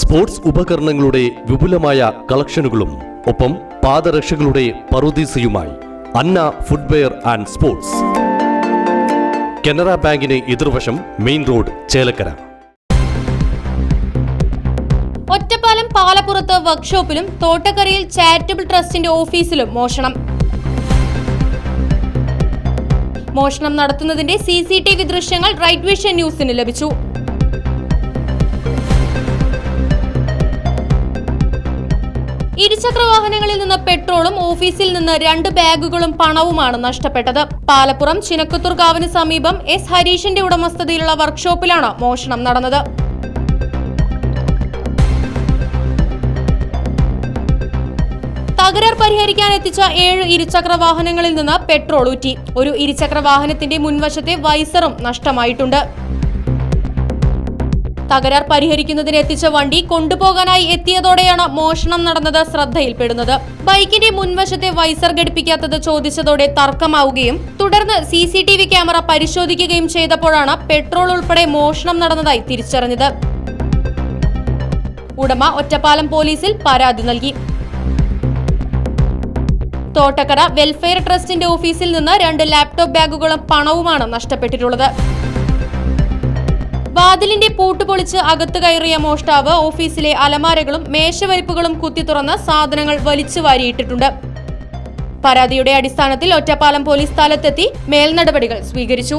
Sports ഉപകരണങ്ങളുടെ വിപുലമായ കളക്ഷനുകളും ഒപ്പം പാദരക്ഷകളുടെ പറുദീസയുമായി Anna footwear and sports. Canara ബാങ്കിന് എതിർവശം മെയിൻ റോഡ് ചേലക്കര. ഒറ്റപ്പാലം പാലപ്പുറത്ത് വർക്ക്ഷോപ്പിലും തോട്ടക്കരയിൽ ചാരിറ്റബിൾ ട്രസ്റ്റിന്റെ ഓഫീസിലും മോഷണം. മോഷണം നടത്തുന്നതിന്റെ സി സി ടി വി ദൃശ്യങ്ങൾ റൈറ്റ് വിഷൻ ന്യൂസിന് ലഭിച്ചു. ഇരുചക്ര വാഹനങ്ങളിൽ നിന്ന് പെട്രോളും ഓഫീസിൽ നിന്ന് രണ്ട് ബാഗുകളും പണവുമാണ് നഷ്ടപ്പെട്ടത്. പാലപ്പുറം ചിനക്കത്തൂർകാവിന് സമീപം എസ് ഹരീഷിന്റെ ഉടമസ്ഥതയിലുള്ള വർക്ക്ഷോപ്പിലാണ് മോഷണം നടന്നത്. തകരാർ പരിഹരിക്കാൻ എത്തിച്ച ഏഴ് ഇരുചക്ര വാഹനങ്ങളിൽ നിന്ന് പെട്രോൾ ഊറ്റി. ഒരു ഇരുചക്ര വാഹനത്തിന്റെ മുൻവശത്തെ വൈസറും നഷ്ടമായിട്ടുണ്ട്. തകരാർ പരിഹരിക്കുന്നതിന് എത്തിച്ച വണ്ടി കൊണ്ടുപോകാനായി എത്തിയതോടെയാണ് മോഷണം നടന്നത് ശ്രദ്ധയിൽപ്പെടുന്നത്. ബൈക്കിന്റെ മുൻവശത്തെ വൈസർ ഘടിപ്പിക്കാത്തത് ചോദിച്ചതോടെ തർക്കമാവുകയും തുടർന്ന് C C T V camera പരിശോധിക്കുകയും ചെയ്തപ്പോഴാണ് പെട്രോൾ ഉൾപ്പെടെ മോഷണം നടന്നതായി തിരിച്ചറിഞ്ഞത്. ഉടമ ഒറ്റപ്പാലം പോലീസിൽ പരാതി നൽകി. തോട്ടക്കര വെൽഫെയർ ട്രസ്റ്റിന്റെ ഓഫീസിൽ നിന്ന് രണ്ട് ലാപ്ടോപ്പ് ബാഗുകളും പണവുമാണ് നഷ്ടപ്പെട്ടിട്ടുള്ളത്. വാതിലിന്റെ പൂട്ട് പൊളിച്ച് അകത്ത് കയറിയ മോഷ്ടാവ് ഓഫീസിലെ അലമാരകളും മേശവരിപ്പുകളും കുത്തി തുറന്ന് സാധനങ്ങൾ വലിച്ചു വാരിയിട്ടിട്ടുണ്ട്. പരാതിയുടെ അടിസ്ഥാനത്തിൽ ഒറ്റപ്പാലം പോലീസ് സ്ഥലത്തെത്തി മേൽനടപടികൾ സ്വീകരിച്ചു.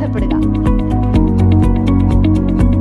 ஆனந்தப்படுங்க